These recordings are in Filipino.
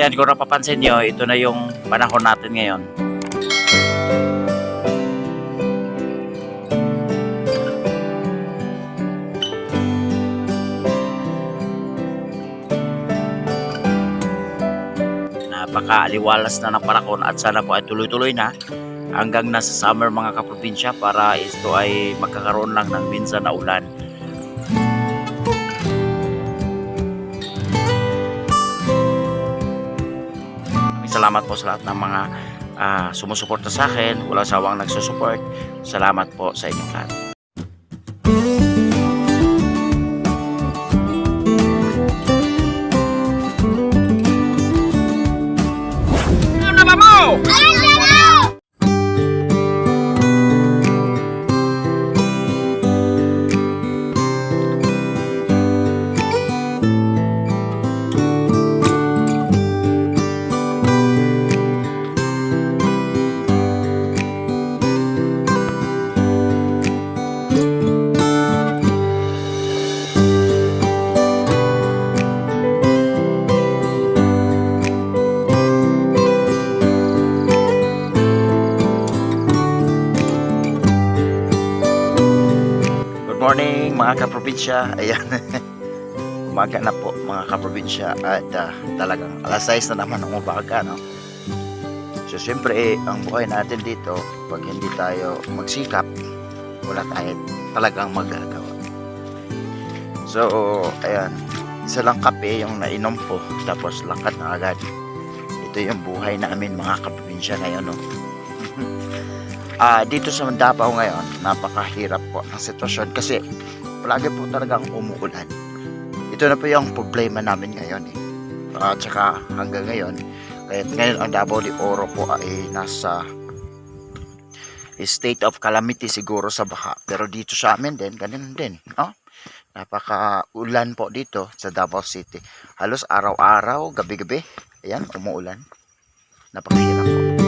Ayan, kung napapansin nyo, ito na yung panahon natin ngayon. Napaka-aliwalas na ng panahon at sana po ay tuloy-tuloy na hanggang nasa summer mga kaprobinsya para ito ay magkakaroon lang ng minsan na ulan. Salamat po sa lahat ng mga ah, sumusuporta sa akin, walang sawang nagsusupport. Salamat po sa inyong lahat. Ano ba mo? Good mga kaprobinsya. Ayan. Umaga na po mga kaprobinsya at ah, talagang alas 6 na naman ng umaga. No? So siyempre eh, ang buhay natin dito pag hindi tayo magsikap wala tayo talagang magagawa. So ayan. Isa lang kape yung nainom ko tapos lakad na agad. Ito yung buhay namin mga kaprobinsya ngayon. No? Ah, dito sa Davao ngayon, napakahirap po ang sitwasyon kasi palagi po talagang umuulan. Ito na po yung problema namin ngayon eh. At saka hanggang ngayon, kahit ngayon ang Davao de Oro po ay nasa state of calamity siguro sa baha. Pero dito sa amin din, ganun din. No? Napaka-ulan po dito sa Davao City. Halos araw-araw, gabi-gabi. Ayan, umuulan. Napakahirap po.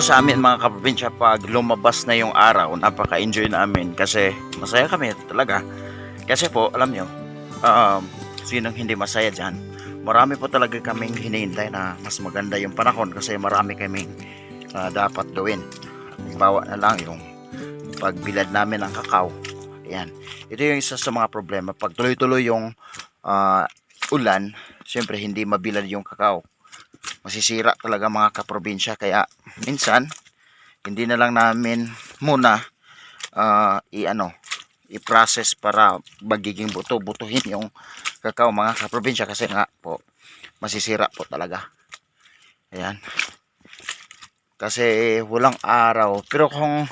Dito sa amin mga kaprobinsya, pag lumabas na yung araw, napaka-enjoy namin kasi masaya kami talaga. Kasi po, alam nyo, um, sinong hindi masaya dyan, marami po talaga kaming hinihintay na mas maganda yung panahon kasi marami kaming ah, dapat gawin. Halimbawa na lang yung pagbilad namin ng kakao. Ayan. Ito yung isa sa mga problema. Pag tuloy-tuloy yung ah, ulan, syempre hindi mabilad yung kakao masisira talaga mga kaprobinsya. Kaya minsan hindi na lang namin muna ah, i-ano i-process para magiging buto butuhin yung kakao mga kaprobinsya. Kasi nga po masisira po talaga. Ayan. Kasi walang araw. Pero kung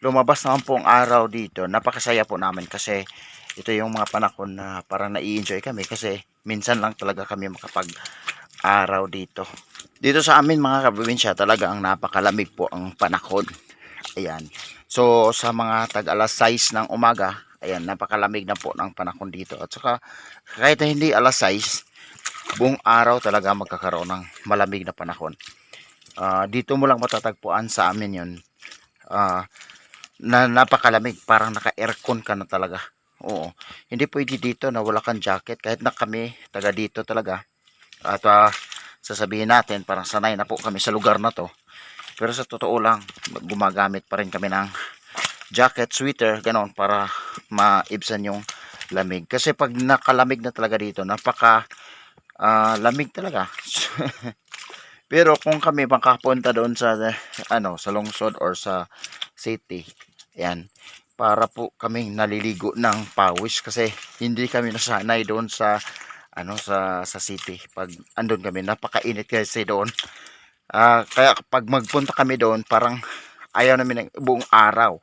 lumabas naman po ang araw dito napakasaya po namin. Kasi ito yung mga panahon na parang nai-enjoy kami. Kasi minsan lang talaga kami makapag araw dito. Dito sa amin mga kaprobinsya talaga ang napakalamig po ang panahon. Ayan. So sa mga tag alas 6 ng umaga, ayan napakalamig na po ng panahon dito. At saka kahit hindi alas 6, buong araw talaga magkakaroon ng malamig na panahon. Ah, dito mo lang matatagpuan sa amin yun. Ah, na napakalamig, parang naka-aircon ka na talaga. Oo. Hindi pwede dito na wala kang jacket kahit na kami taga dito talaga at ah, sasabihin natin parang sanay na po kami sa lugar na to. Pero sa totoo lang gumagamit pa rin kami ng jacket, sweater, ganon para maibsan yung lamig. Kasi pag nakalamig na talaga dito napaka ah, lamig talaga. Pero kung kami makapunta doon sa ano sa lungsod or sa city yan para po kaming naliligo ng pawis. Kasi hindi kami nasanay doon sa ano sa sa city. Pag andun kami napakainit kasi doon. Ah, kaya pag magpunta kami doon parang ayaw namin ng buong araw.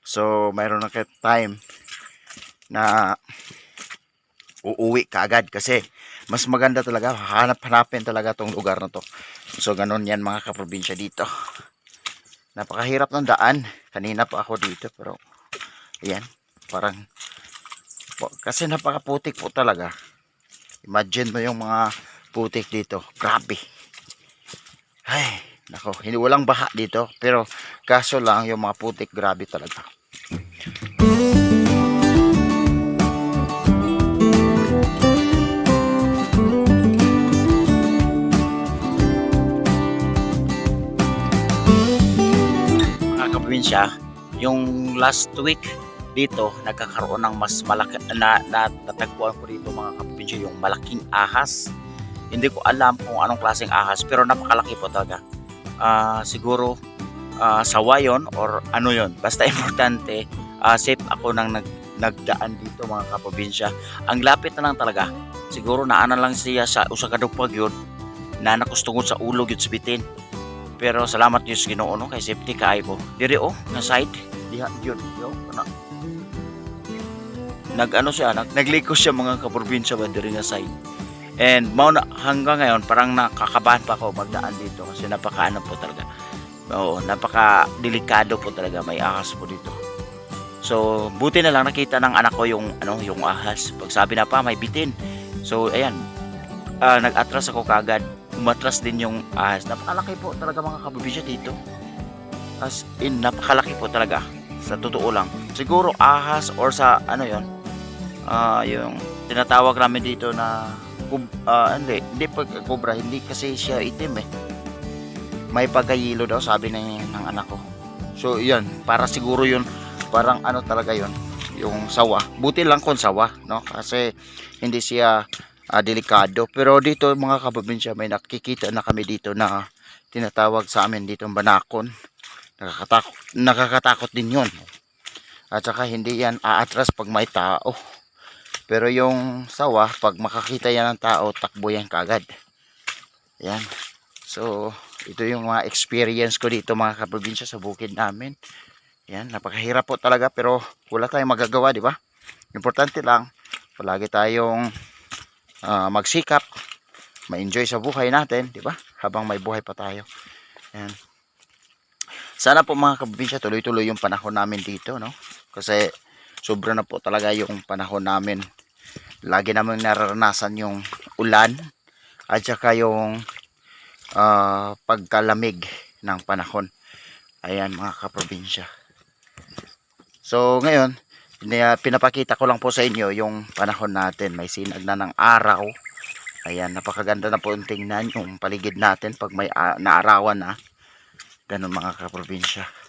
So mayroon na time na uuwi kaagad kasi mas maganda talaga hanap-hanapin talaga tong lugar na to. So ganun yan mga kaprobinsya dito. Napakahirap ng daan. Kanina pa ako dito pero ayan parang kasi napakaputik po talaga imagine mo yung mga putik dito. Grabe. Ay nako. Hindi walang baha dito. Pero kaso lang yung mga putik grabe talaga. Mga kaprobinsya, yung last week dito nagkakaroon ng mas malaki na, na natagpuan ko dito mga kaprobinsya yung malaking ahas. Hindi ko alam kung anong klaseng ahas pero napakalaki po talaga. Ah, siguro ah, sawa yun or ano yun. Basta importante ah, safe ako nang nag, nagdaan dito mga kaprobinsya. Ang lapit na lang talaga. Siguro naanan lang siya sa usa ka dugpag yun na nakustungod sa ulo yun bitin. Pero salamat Diyos Ginoo no kay safety kaayo ko. Diri oh, nga side. Diha yun, yo. Ano? Nag ano siya, nag, nagliko siya mga kaprobinsya ba diri nga side. And mao na hanggang ngayon parang nakakabahan pa ako magdaan dito kasi napakaano po talaga. Oo, napaka delikado po talaga may ahas po dito. So, buti na lang nakita ng anak ko yung ano, yung ahas. Pag sabi na pa may bitin. So, ayan. ah, nag-atras ako kagad umatras din yung ahas. Napakalaki po talaga mga kabibisya dito. As in, napakalaki po talaga. Sa totoo lang. Siguro ahas or sa ano yon ah yung tinatawag namin dito na ah, hindi, hindi pag kubra, hindi kasi siya itim eh. May pagkayilo daw sabi ng, ng anak ko. So yan, para siguro yun, parang ano talaga yun, yung sawa. Buti lang kung sawa, no? Kasi hindi siya ah, delikado. Pero dito mga kaprobinsya may nakikita na kami dito na tinatawag sa amin dito banakon. Nakakatakot, nakakatakot din yun. At saka hindi yan aatras pag may tao. Pero yung sawa, pag makakita yan ng tao, takbo yan kagad. Yan. So, ito yung mga experience ko dito mga kaprobinsya sa bukid namin. Yan, napakahirap po talaga pero wala tayong magagawa, di ba? Importante lang, palagi tayong ah, magsikap, ma-enjoy sa buhay natin, di ba? Habang may buhay pa tayo. Yan. Sana po mga kabinsya, tuloy-tuloy yung panahon namin dito, no? Kasi sobra na po talaga yung panahon namin. Lagi namin nararanasan yung ulan at saka yung ah, pagkalamig ng panahon. Ayan mga kaprobinsya. So ngayon, pina- pinapakita ko lang po sa inyo yung panahon natin. May sinag na ng araw. Ayan, napakaganda na po yung tingnan yung paligid natin pag may ah, naarawan na. Ganun mga kaprobinsya.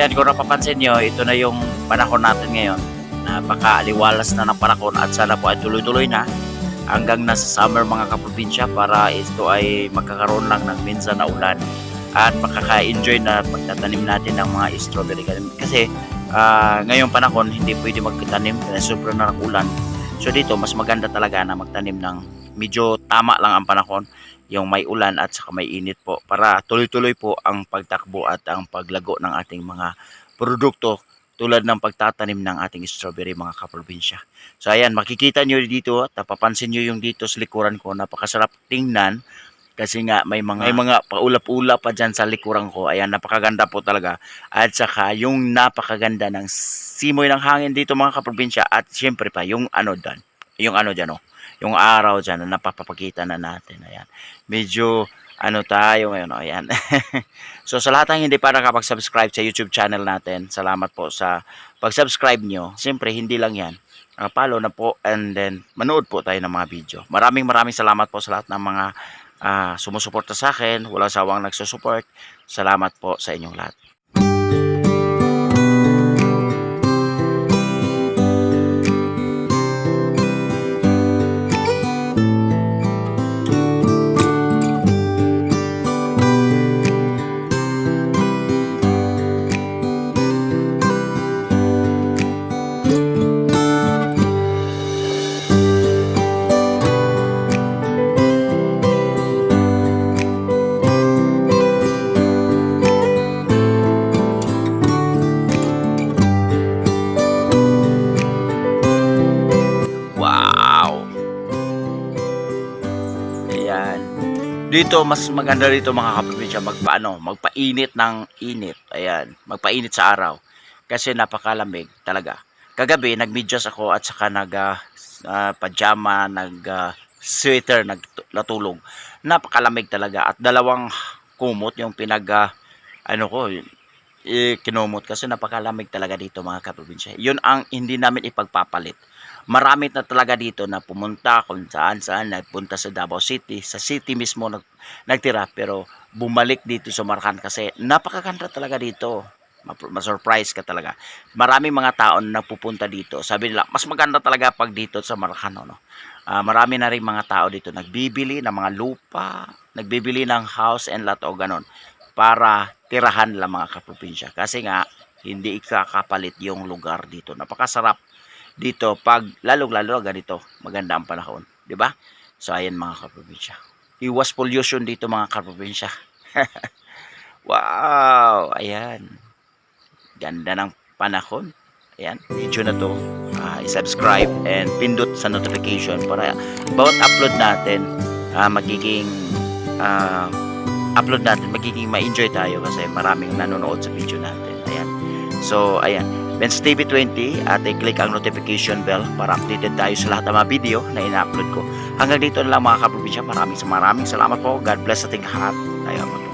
Ayan, kung napapansin nyo, ito na yung panahon natin ngayon. Napaka-aliwalas na ng panahon at sana po ay tuloy-tuloy na hanggang nasa summer mga kaprobinsya para ito ay magkakaroon lang ng minsan na ulan at makaka-enjoy na pagtatanim natin ng mga strawberry. Kasi ah, ngayong panahon hindi pwede magtanim kasi sobrang na ulan. So dito mas maganda talaga na magtanim ng medyo tama lang ang panahon, yung may ulan at saka may init po para tuloy-tuloy po ang pagtakbo at ang paglago ng ating mga produkto tulad ng pagtatanim ng ating strawberry mga kaprobinsya. So ayan, makikita nyo dito at napapansin nyo yung dito sa likuran ko, napakasarap tingnan kasi nga may mga may mga paulap-ulap pa dyan sa likuran ko. Ayan, napakaganda po talaga. At saka yung napakaganda ng simoy ng hangin dito mga kaprobinsya at syempre pa yung ano dyan, yung ano dyan oh, yung araw dyan na napapakita na natin. Ayan. Medyo ano tayo ngayon, ayan. so sa lahat ng hindi pa nakapag-subscribe sa YouTube channel natin, salamat po sa pag-subscribe nyo. Siyempre, hindi lang yan. Uh, follow na po and then manood po tayo ng mga video. Maraming maraming salamat po sa lahat ng mga ah, sumusuporta sa akin, walang sawang nagsusupport. Salamat po sa inyong lahat. Ayan. Dito, mas maganda dito mga kaprobinsya magpaano, magpainit ng init. Ayan, magpainit sa araw. Kasi napakalamig talaga. Kagabi, nagmedyas ako at saka nag ah, pajama, nag ah, sweater, nag natulog. Napakalamig talaga at dalawang kumot yung pinag ah, ano ko, eh, kinumot kasi napakalamig talaga dito mga kaprobinsya. Yun ang hindi namin ipagpapalit marami na talaga dito na pumunta kung saan saan nagpunta sa Davao City sa city mismo nag, nagtira pero bumalik dito sa Marcan kasi napakaganda talaga dito. Ma- ma-surprise ka talaga. Maraming mga tao na nagpupunta dito. Sabi nila mas maganda talaga pag dito sa Marcan no Ah, marami na rin mga tao dito nagbibili ng mga lupa nagbibili ng house and lot o ganon para tirahan lang mga kaprobinsya. Kasi nga hindi ikakapalit yung lugar dito. Napakasarap dito pag lalong-lalo ganito maganda ang panahon, di ba? So ayan mga kaprobinsya. Iwas pollution dito mga kaprobinsya. wow, ayan. Ganda ng panahon. Ayan, video na to. ah, i-subscribe and pindot sa notification para bawat upload natin ah, magiging ah, upload natin magiging ma-enjoy tayo kasi maraming nanonood sa video natin. Ayan. So, ayan. Benz TV 20 at i-click ang notification bell para updated tayo sa lahat ng mga video na ina-upload ko. Hanggang dito na lang mga kaprobinsya. Maraming maraming salamat po. God bless ating lahat. Tayo mag